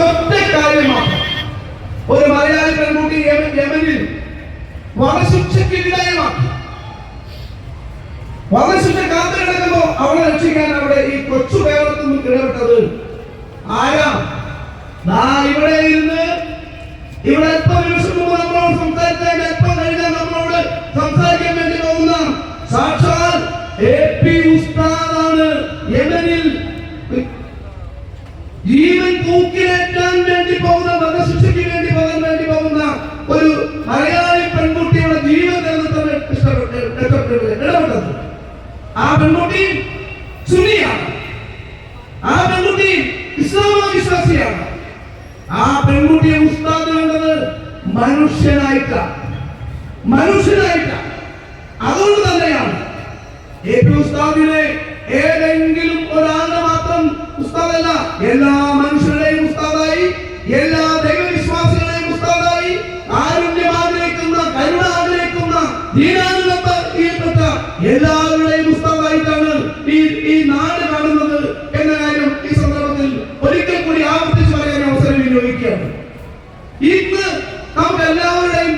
ഒറ്റ കാര്യമാണ് ഒരു മലയാളി പെൺകുട്ടി യമനിൽ വധശിക്ഷയ്ക്ക് വിധേയമാക്കി വധശിക്ഷ കാത്തു കിടക്കുമ്പോ അവളെ രക്ഷിക്കാൻ അവിടെ ഈ കൊച്ചു കേരളത്തിൽ നിന്ന് ഇടപെട്ടത് ആരാ? ഇവിടെ ഇരുന്ന് ഇവിടെ എത്ര നിമിഷം മുമ്പ് നമ്മളോട് സംസാരിച്ചാൽ എത്ര കഴിഞ്ഞാൽ നമ്മളോട് സംസാരിക്കാൻ വേണ്ടി പോകുന്ന സാക്ഷാൽ എ പി ഉസ്താദാണ് യമനിൽ. ജീവൻ തൂക്കിലേറ്റാൻ ഇടപെട്ടത് ആ പെൺകുട്ടി സുനിയാണ് ആ പെൺകുട്ടി ഇസ്ലാമ വിശ്വാസിയാണ് ആ പെൺകുട്ടിയെ ഉസ്താദ് കണ്ടത് മനുഷ്യനായിട്ടാണ് മനുഷ്യനായിട്ടാണ് അതുകൊണ്ട് തന്നെയാണ് എ പി ഉസ്താദിനെ ഏതെങ്കിലും ഒരാളുടെ മാത്രം ഉസ്താദല്ല എല്ലാ മനുഷ്യരുടെയും ഉസ്താദായി എല്ലാ ദൈവവിശ്വാസികളുടെയും ഉസ്താദായി ആരോഗ്യം ആഗ്രഹിക്കുന്ന കരുണ ആഗ്രഹിക്കുന്ന ദീനാനുഗപ്പെട്ട ഇന്ന് നാം എല്ലാവരുടെയും